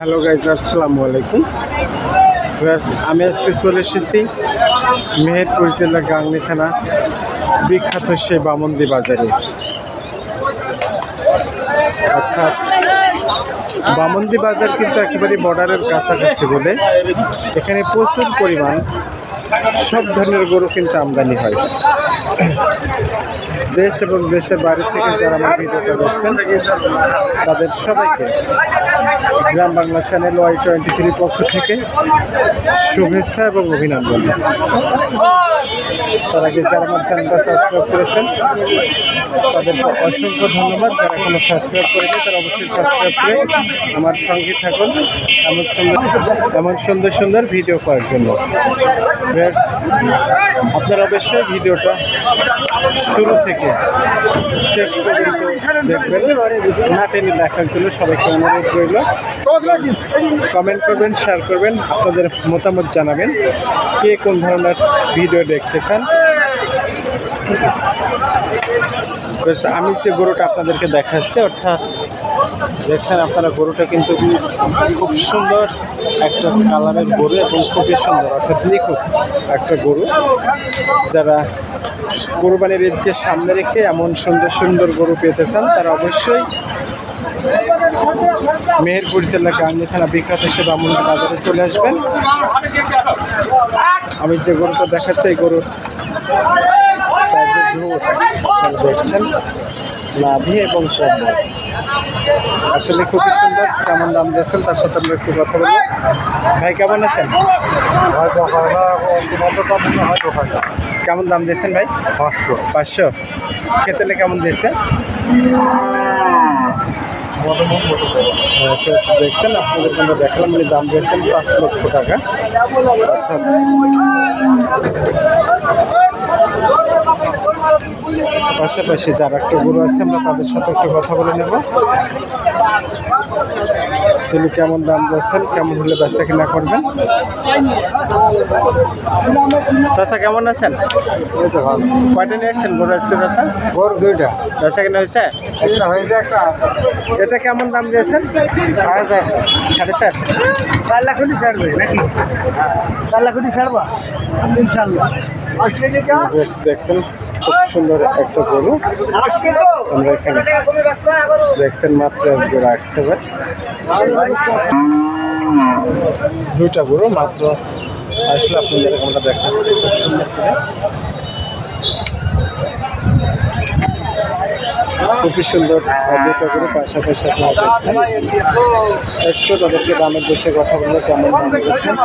Hello guys আসসালামু আলাইকুম। আমি আজকে চলে এসেছি মেহেরপুর জেলা গাংনি থানা বিখ্যাত সেই বামন্দি বাজারে। অর্থাৎ বামন্দি বাজার কিন্তু একেবারে বর্ডারের কাছাকাছি বলে এখানে প্রচুর পরিমাণ সব ধরনের গরু কিন্তু আমদানি হয়। দেশ এবং দেশের বাইরে থেকে যারা আমার ভিডিওটা দেখছেন, তাদের সবাইকে Gram Bangla channel Y twenty থ্রির পক্ষ থেকে শুভেচ্ছা এবং অভিনন্দন। তার আগে যারা আমার চ্যানেলটা সাবস্ক্রাইব করেছেন, তাদেরকে অসংখ্য ধন্যবাদ। যারা এখনও সাবস্ক্রাইব করেনি, তারা অবশ্যই সাবস্ক্রাইব করে আমার সঙ্গে থাকুন। এমন সুন্দর এমন সুন্দর সুন্দর ভিডিও করার জন্য। আপনারা অবশ্যই ভিডিওটা শুরু থেকে শেষ পর্যন্ত দেখবেন। দেখার জন্য সবাইকে অনুরোধ রইল। কমেন্ট করবেন শেয়ার করবেন, আপনাদের মতামত জানাবেন। কে কোন ধরনের ভিডিও দেখতে চান আমি যে গরুটা আপনাদেরকে দেখাচ্ছি, অর্থাৎ দেখছেন আপনারা গরুটা কিন্তু খুব সুন্দর একটা কালারের গরু এবং খুবই সুন্দর, অর্থাৎ নিখুঁত একটা গরু। যারা কোরবানির ঈদকে সামনে রেখে এমন সুন্দর সুন্দর গরু পেতে চান, তারা অবশ্যই মেহেরপুর জেলা গাঙ্গি থানা বিখ্যাত সে বামুন বাজারে চলে আসবেন। আমি যে গরুটা দেখাচ্ছি, এই গরুর দেখছেন নাভি এবং কম্বল আসলে খুবই সুন্দর কেমন দাম দিয়েছেন তার সাথে আমরা একটু কথা বলব ভাই কেমন আছেন? কেমন দাম দিয়েছেন ভাই? পাঁচশো। পাঁচশো। খেতেলে কেমন দিয়েছে দেখছেন আপনাদের জন্য দেখালাম উনি দাম দিয়েছেন পাঁচ লক্ষ টাকা। অর্থাৎ পাশাপাশি যারা একটা গরু আছে আমরা তাদের সাথে একটু কথা বলে নেব। তিনি কেমন দাম দিচ্ছেন কেমন হলে বেচা কিনা করবেন? চাচা কেমন আছেন? কয়টা নিয়ে আসছেন গরু আজকে চাচা? ওর দুইটা। বেচা কিনা হয়েছে? এটা কেমন দাম দিয়েছেন সাড়ে চারশো। সাড়ে চার। চার লাখ কোটি ছাড়বে নাকি? চার লাখ কোটি ছাড়বা? ইনশাল্লাহ দেখছেন। খুব সুন্দর একটা গরু। আমরা এখানে দেখছেন মাত্র এক জোড়া আসছে দুইটা গরু, মাত্র আসলে আপনাদের আমরা দেখাচ্ছি, খুব সুন্দর করে। খুবই সুন্দর দুটো গরু পাশাপাশি আপনারা দেখছেন। একটু তাদেরকে দামের বেশি কথা বললে কেমন দাম দিচ্ছেন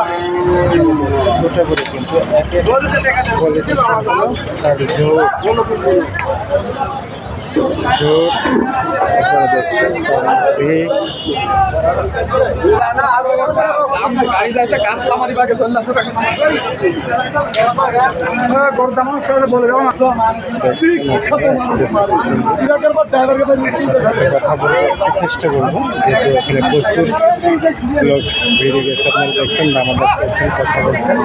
দুটো গরু কিন্তু দেখছেন গাড়ি যাচ্ছে কাতলা মারি বাগে চল গরু দাম আসতে বলে দাও দেখছেন কথা বলার চেষ্টা করব যেহেতু এখানে প্রচুর লোক বেড়ে গেছে আপনারা দেখছেন দামাদার করছেন কথা বলছেন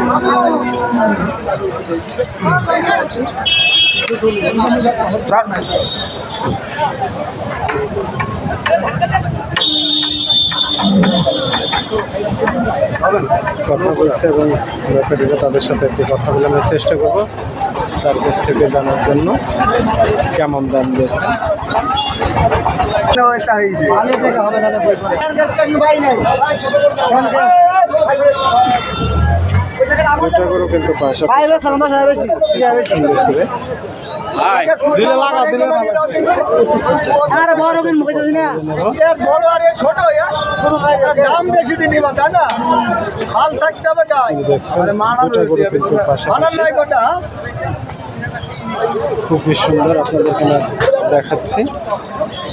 কথা বলছে এবং ব্যাপারীরা তাদের সাথে একটু কথা বলে আমরা চেষ্টা করব তার কাছ থেকে জানার জন্য। কেমন দাম দিয়েছে ভালো টাকা হবে না করে কিন্তু পাশাপাশি সাহেব বেশি সুন্দর করে। দিলে লাগা দিলে আরে বড় বিন মুখে দিদি না। বড় আর ছোট দাম বেশি দিন নিবা তাই না? হাল থাকতে হবে গাই দেখছেন দুটো গরু কিন্তু মানার নাই গোটা খুবই সুন্দর আপনাদের এখানে দেখাচ্ছি।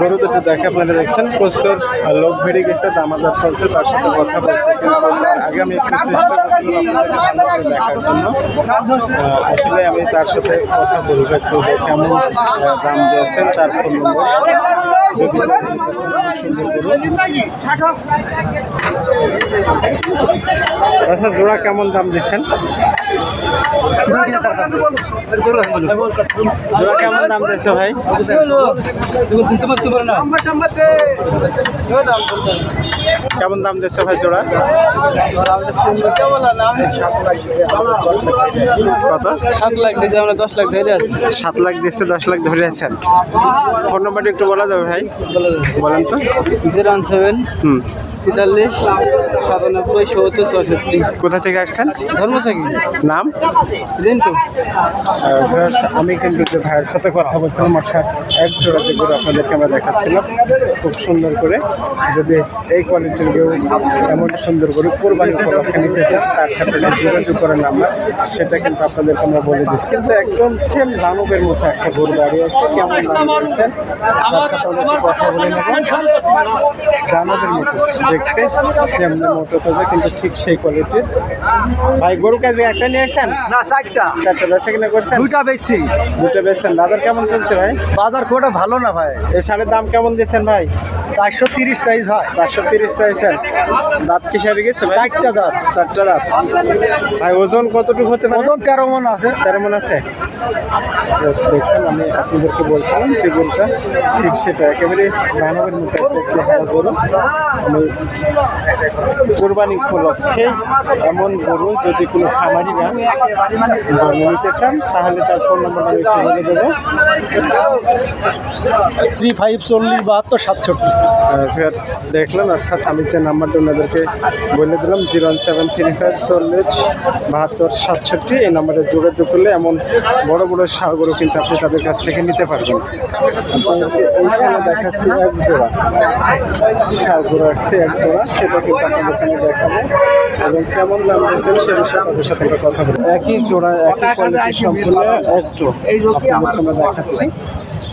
গরু দুটো দেখে আপনারা দেখছেন, প্রচুর লোক বেড়ে গেছে, দামাদার চলছে, তার সাথে কথা বলছে। কিন্তু আগে আমি একটু চেষ্টা করছিলাম দেখার জন্য। আসলে আমি তার সাথে কথা বলব, একটু কেমন দাম দিয়েছেন, তার ফোন নম্বর। আচ্ছা জোড়া কেমন দাম দিচ্ছেন জোড়া কেমন দাম দিয়েছে ভাই? কেমন দাম দিচ্ছে ভাই জোড়া? কত? সাত লাখ দিয়েছে আমরা দশ লাখ ধরে আছে। সাত লাখ দিচ্ছে দশ লাখ ধরে আছেন ফোন নাম্বারটা একটু বলা যাবে ভাই? বলেন তো। Zero one seven hmm. তেতাল্লিশ সাতানব্বই সত্তর চৌষট্টি। কোথা থেকে আসছেন? ধর্মসাগী নাম? রিন্টু। আমি কিন্তু ভাইয়ের সাথে কথা বলছিলাম অর্থাৎ এক জোড়াতে গরু আপনাদেরকে আমরা দেখাচ্ছিলাম। খুব সুন্দর করে। যদি এই কোয়ালিটির কেউ এমন সুন্দর করে কোরবানি উপলক্ষে নিতে চান তার সাথে যে যোগাযোগ করার নাম্বার সেটা কিন্তু আপনাদেরকে আমরা বলে দিচ্ছি। কিন্তু একদম সেম দানবের মতো একটা গরু দাঁড়িয়ে আছে কেমন দাম তার সাথে আমরা কথা বলে নেব। দানবের মতো দেখতে যেমন মতো তাজা কিন্তু ঠিক সেই কোয়ালিটির ভাই গরু কাজে একটা নিয়ে আসছেন? না ষাটটা চারটা বেচা কিনা করছেন? দুইটা বেচছি। দুটা বেচছেন। বাজার কেমন চলছে ভাই? বাজার কোটা ভালো না ভাই? এই শাড়ির দাম কেমন দিয়েছেন ভাই? চারশো তিরিশ সাইজ ভাই। চারশো তিরিশ চাইছেন দাঁত কি সারি গেছে চারটা দাঁত। চারটা দাঁত। ভাই ওজন কতটুকু হতে পারে? ওজন তেরো মন আছে। তেরো মন আছে? দেখছেন আমি আপনাদেরকে বলছিলাম যে গরুটা ঠিক সেটা একেবারে দানবের মতো চেহারা গরু। আমি কোরবানি উপলক্ষে এমন গরু যদি কোনো খামারিরা নিতে চান তাহলে তার ফোন নম্বরটা আমি একটু বলে দেবো। থ্রি ফাইভ চল্লিশ বাহাত্তর সাতষট্টি দেখলেন, অর্থাৎ আমি যে নাম্বারটা ওনাদেরকে বলে দিলাম জিরো সেভেন থ্রি ফাইভ চল্লিশ বাহাত্তর সাতষট্টি এই নাম্বারে যোগাযোগ করলে এমন বড় বড় সারগুলো কিন্তু আপনি তাদের কাছ থেকে নিতে পারবেন। আপনাদেরকে এইখানে দেখাচ্ছি এক জোড়া। সারগুলো আসছে এক জোড়া, সেটা কিন্তু আপনাদেরকে দেখাবো। এবং কেমন দাম দিয়েছেন সে বিষয়ে তাদের সাথে কথা বলব। একই জোড়া, একই কোয়ালিটির সম্পূর্ণ একটু আপনাদেরকে আমরা দেখাচ্ছি।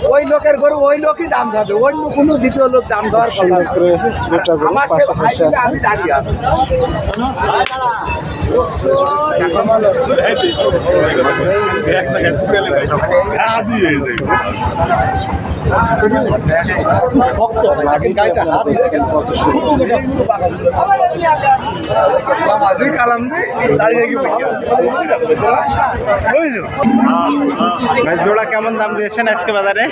ওই লোকের গরু ওই লোকই দাম ধরবে অন্য কোনো দ্বিতীয় লোক দাম দেওয়ার কথা আমার পাশাপাশি আমি দাঁড়িয়ে আছি। শক্ত সুন্দর ভাই জোড়া কেমন দাম দিয়েছেন আজকে বাজারে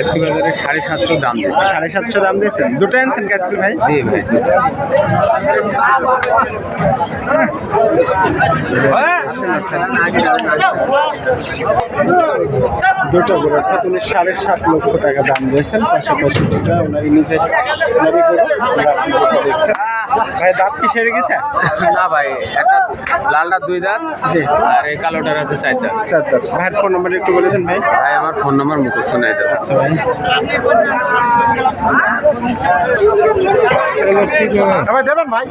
আজকে বাজারে সাড়ে সাতশো দাম দিয়েছে সাড়ে সাতশো দাম দিয়েছেন দুটো আনছেন কাজকে ভাই জি ভাই দুটো গরু অর্থাৎ উনি সাড়ে সাত লক্ষ টাকা দাম দিয়েছেন পাশাপাশি দুটা নিজের ওনারা যেটা দেখছেন ভাই দাঁত কি সেরে গেছে? না ভাই একটা লালটা দুই দাঁত জি। আর এই কালোটার আছে চার দাঁত। চার দাঁত। ভাইয়ের ফোন নাম্বার একটু বলে দেন ভাই। ভাই আমার ফোন নাম্বার মুখস্থ নাই দাদা আচ্ছা ভাই। ভাই দেবেন ভাই?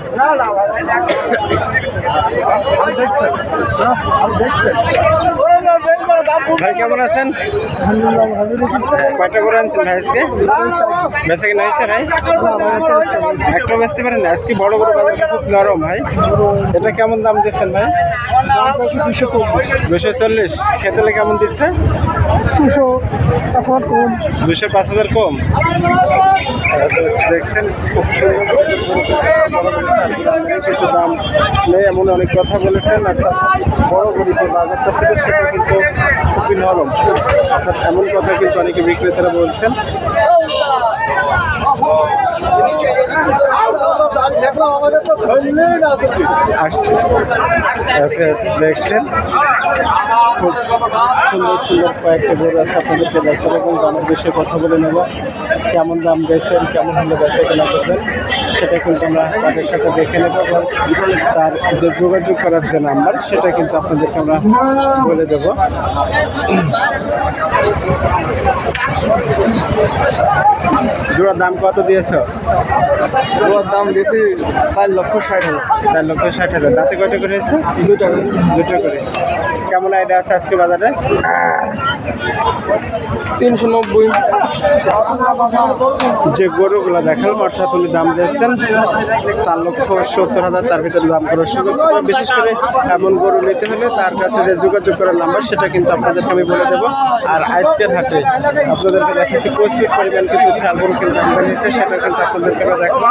ভাই কেমন আছেন? কয়টা করে আনছেন ভাই আজকে? বেঁচে কিনা হয়েছে ভাই একটা বেচতে পারেন আজকে বড় বড় বাজারটা খুব নরম, ভাই। এটা কেমন দাম দিচ্ছেন, ভাই? দুশো চল্লিশ। খেতেলে কেমন দিচ্ছে? দুশো পাঁচ হাজার কম। দুশো পাঁচ হাজার কম দেখছেন, খুব সুন্দর কিছু দাম নেই, এমন অনেক কথা বলেছেন। অর্থাৎ বড় গরিব যে বাজারটা ছিল, সেটা কিন্তু খুবই নরম। অর্থাৎ এমন কথা কিন্তু অনেকে বিক্রেতারা বলছেন দেখলাম আমাদের তো ধরলেই না তুমি আসছে। দেখছেন। খুব সুন্দর সুন্দর কয়েকটা গরু আছে আপনাদেরকে দেখাবো এবং দামের বিষয়ে কথা বলে নেব। কেমন দাম দিয়েছেন কেমন হলে বেচা কেনা করবেন, সেটা কিন্তু আমরা তাদের সাথে দেখে নেব এবং তার যে যোগাযোগ করার যে নাম্বার, সেটা কিন্তু আপনাদেরকে আমরা বলে দেব। জোড়ার দাম কত দিয়েছ? ওর দাম বেশি চার লক্ষ ষাট হাজার। চার লক্ষ ষাট হাজার। দাঁতে কয়টা করে এসছো? দুটা দুটো করে। কেমন আইডিয়া আছে আজকে বাজারে? তিনশো নব্বই। যে গরুগুলো দেখালাম অর্থাৎ উনি দাম দিয়েছেন চার লক্ষ সত্তর হাজার। তার ভিতরে দাম করার সুযোগ বিশেষ করে এমন গরু নিতে হলে তার কাছে যে যোগাযোগ করার নাম্বার সেটা কিন্তু আপনাদেরকে আমি বলে দেবো। আর আজকের হাটে আপনাদেরকে দেখাচ্ছি প্রচুর পরিমাণ কিন্তু শাল গরু কিন্তু আমদানি হয়েছে সেটা কিন্তু আপনাদেরকে আমরা দেখব।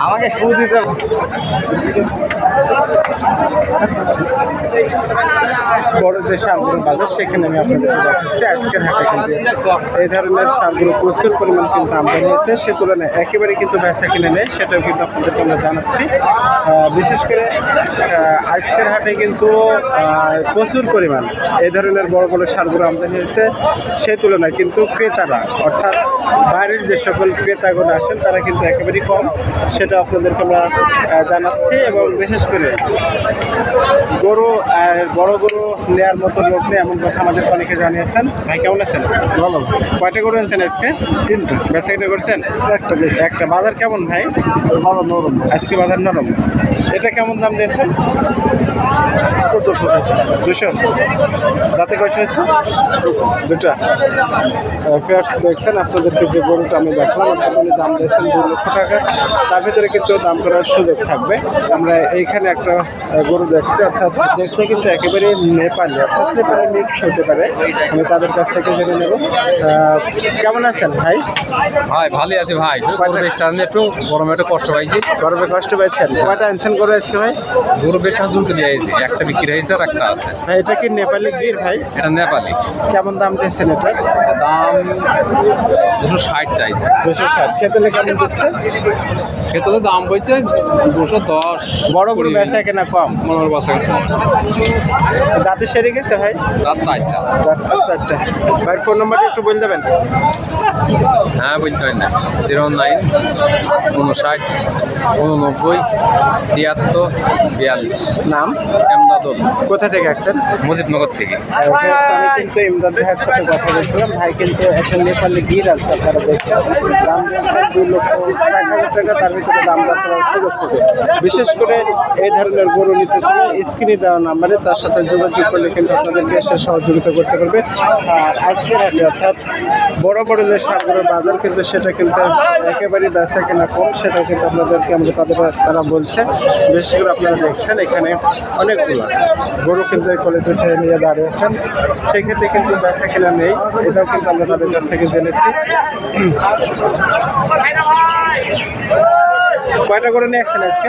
আমাকে ফু দিতে বড় যে শালগুলো বাজার সেখানে আমি আপনাদেরকে দেখাচ্ছি। আজকের হাটে কিন্তু এই ধরনের শালগুলো প্রচুর পরিমাণ কিন্তু আমদানি হয়েছে। সে তুলনায় একেবারে কিন্তু বেচা কিনে নেই, সেটাও কিন্তু আপনাদেরকে আমরা জানাচ্ছি। বিশেষ করে আজকের হাটে কিন্তু প্রচুর পরিমাণ এই ধরনের বড় বড় শালগুলো আমদানি হয়েছে। সে তুলনায় কিন্তু ক্রেতারা, অর্থাৎ বাইরের যে সকল ক্রেতাগণ আসেন, তারা কিন্তু একেবারেই কম, সেটা আপনাদেরকে আমরা জানাচ্ছি। এবং বিশেষ করে। গরু আর বড় গরু নেওয়ার মতো লোক নেই এমন কথা আমাদের অনেকে জানিয়েছেন। ভাই কেমন আছেন? ভালো। কয়টা গরু আনছেন আজকে? তিনটা। বেচা করছেন? একটা একটা বাজার কেমন ভাই? ভালো নরম। আজকে বাজার নরম। এটা কেমন দাম দিয়েছেন দুশো? তাতে কয়টা আছে দুটা। ফেয়ার্স দেখছেন আপনাদেরকে যে গরুটা আমি দেখলাম অর্থাৎ উনি দাম দিয়েছেন দু লক্ষ টাকা তার ভিতরে কিন্তু দাম করার সুযোগ থাকবে। আমরা এইখানে একটা গরু দেখছি অর্থাৎ দেখতে কিন্তু একেবারে নেপালি অর্থাৎ নেপালি মিক্স হতে পারে। আমি তাদের কাছ থেকে জেনে নেব। কেমন আছেন ভাই? ভাই ভালোই আছে ভাই। একটু গরমে একটু কষ্ট পাইছি। গরমে কষ্ট পাইছেন? কয়টা আনছেন করে আজকে ভাই? গরু বেশ দুটো নিয়ে আইছি। একটা বিক্রি হয়েছে আর একটা আছে। ভাই এটা কি নেপালি গির ভাই? এটা নেপালি। কেমন দাম দিচ্ছেন এটা? দাম দুশো ষাট চাইছে। দুশো ষাট। খেতে কেমন দিচ্ছে? খেতে তো দাম বলছে দুশো দশ। বড় গরু বেচা কেনা কম? পনেরো বছর দাঁতে সেরে গেছে ভাই? রাত চারটা। চারটা চারটা। ভাই ফোন নাম্বারটা একটু বলে দেবেন? হ্যাঁ বলতে পারি না। জিরো নাইন উনষাট উননব্বই তিয়াত্তর বিয়াল্লিশ। নাম? এমদাদুল। কোথা থেকে আসছেন? মুজিবনগর থেকে। আমি কিন্তু ইমদাদ ভাইয়ের সাথে কথা বলছিলাম। ভাই কিন্তু একটা নেপালি গির আছে আপনারা দেখছেন। দাম দুই লক্ষ ষাট হাজার টাকা তার ভিতরে দাম করার সুযোগ হবে বিশেষ করে এই ধরনের গরু নিতে চাইলে স্ক্রিনে দেওয়া নাম্বারে তার সাথে যোগাযোগ করলে কিন্তু আপনাদেরকে এসে সহযোগিতা করতে পারবে। আর আজকের হাটে অর্থাৎ বড় বড় যে সারগুলোর বাজার কিন্তু সেটা কিন্তু একেবারেই বেচা কেনা কম সেটা কিন্তু আপনাদেরকে আমরা তাদের তারা বলছে। বিশেষ করে আপনারা দেখছেন এখানে অনেকগুলো। গরু কিন্তু এই কোয়ালিটিতে নিয়ে দাঁড়িয়েছেন। সেই ক্ষেত্রে কিন্তু বেচা কেনা নেই, এটাও কিন্তু আমরা তাদের কাছ থেকে জেনেছি। কয়টা করে নিয়ে আসছেন আজকে?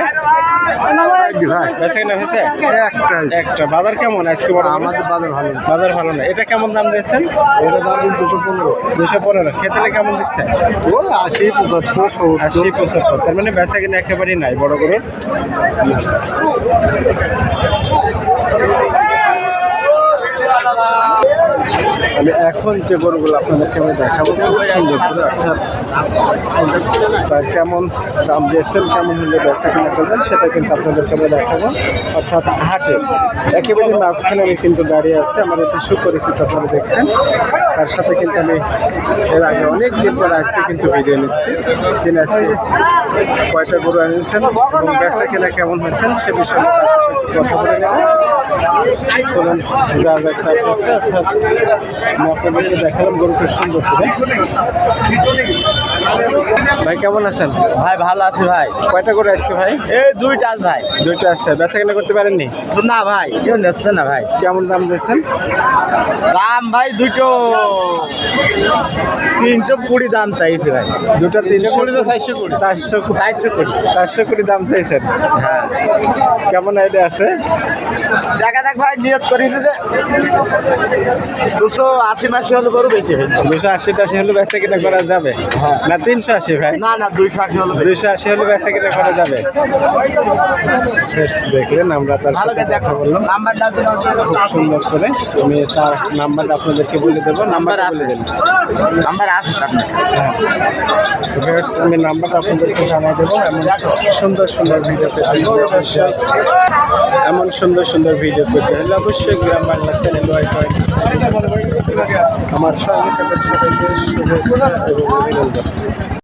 হয়েছে? একটা একটা। বাজার কেমন আজকে আমাদের বাজার ভালো বাজার ভালো না এটা কেমন দাম দিয়েছেন? এটা দাম দুশো পনেরো। দুশো পনেরো। খেতে কেমন দিচ্ছে? ওই আশি পঁচাত্তর আশি পঁচাত্তর। তার মানে একেবারেই নাই বড় গরুর? আমি এখন যে গরুগুলো আপনাদেরকে আমি দেখাবো, খুব সুন্দর অর্থাৎ কেমন দাম দিয়েছেন কেমন হলে বেচা কিনা করবেন, সেটা কিন্তু আপনাদেরকে আমি দেখাবো। অর্থাৎ হাটে একেবারে মাঝখানে আমি কিন্তু দাঁড়িয়ে আছে, আমার একটু সুপরিচিত আপনারা দেখছেন। তার সাথে কিন্তু আমি এর আগে অনেক দিন পর আসছি কিন্তু ভিডিও নিচ্ছি। তিনি আজকে কয়টা গরু আনিয়েছেন এবং বেচা কেনা কেমন হয়েছেন, সে বিষয়ে কথা বলে নেব। চলুন যা যাক তার কাছে অর্থাৎ আমি দেখালাম গরুটা সুন্দর করে। ভাই কেমন আছেন? ভাই ভালো আছি ভাই। কয়টা করে আসছে ভাই? এই দুইটা ভাই। দুইটা আসছে বেচা কেনা করতে পারেননি? না ভাই কেউ নিচ্ছে না ভাই। কেমন দাম দিয়েছেন? দাম ভাই দুটো তিনশো কুড়ি দাম চাইছে ভাই। দুটো তিনশো কুড়ি তো চারশো কুড়ি। চারশো কুড়ি। চারশো কুড়ি। চারশো কোটি দাম চাইছেন? হ্যাঁ। কেমন আইডিয়া আছে? দেখা দেখ ভাই নিয়ত করিস যে দুশো আশি মাসি হলে গরু বেশি দুশো আশি টাশি হলে বেচা কিনা করা যাবে? না তিনশো আশি ভাই। না না দুইশো আশি হলে দুইশো আশি হলে বেচা কিনা করা যাবে? দেখলেন আমরা তার সাথে দেখো বললাম নাম্বারটা খুব সুন্দর করে আমি তার নাম্বারটা আপনাদেরকে বলে দেবো। নাম্বার বলে দেন। নাম্বার আছে আপনার আমি নাম্বারটা আপনাদেরকে জানাই দেবো। এমন সুন্দর সুন্দর ভিডিও পেতে অবশ্যই এমন সুন্দর সুন্দর ভিডিও পেতে হলে অবশ্যই গ্রাম বাংলা চ্যানেল আমার সঙ্গে সবাইকে শুভেচ্ছা এবং অভিনন্দন।